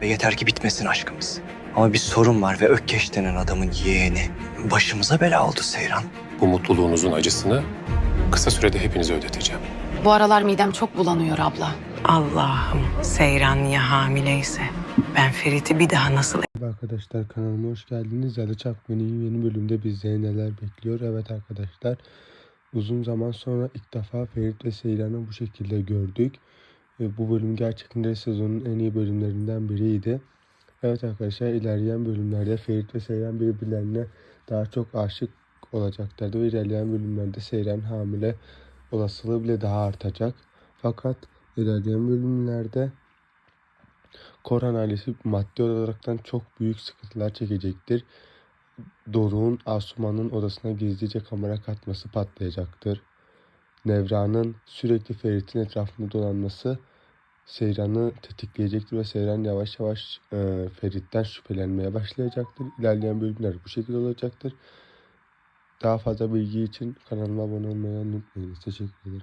ve yeter ki bitmesin aşkımız. Ama bir sorun var ve Ökkeş denen adamın yeğeni başımıza bela oldu Seyran. Bu mutluluğunuzun acısını kısa sürede hepinize ödeteceğim. Bu aralar midem çok bulanıyor abla. Allah'ım Seyran ya hamileyse ben Ferit'i bir daha nasıl Merhaba arkadaşlar kanalıma hoş geldiniz. Yalı Çapkın'ın yeni bölümde bizleri neler bekliyor? Evet arkadaşlar uzun zaman sonra ilk defa Ferit ve Seyran'ı bu şekilde gördük. Bu bölüm gerçekten de sezonun en iyi bölümlerinden biriydi. Evet arkadaşlar ilerleyen bölümlerde Ferit ve Seyran birbirlerine daha çok aşık olacaklardı ve ilerleyen bölümlerde Seyran hamile olasılığı bile daha artacak. Fakat ilerleyen bölümlerde Koran ailesi maddi olaraktan çok büyük sıkıntılar çekecektir. Doruk'un Asuman'ın odasına gizlice kamera katması patlayacaktır. Nevra'nın sürekli Ferit'in etrafında dolanması Seyran'ı tetikleyecektir ve Seyran yavaş yavaş e, Ferit'ten şüphelenmeye başlayacaktır. İlerleyen bölümler bu şekilde olacaktır. Daha fazla bilgi için kanalıma abone olmayı unutmayınız. Teşekkür ederim.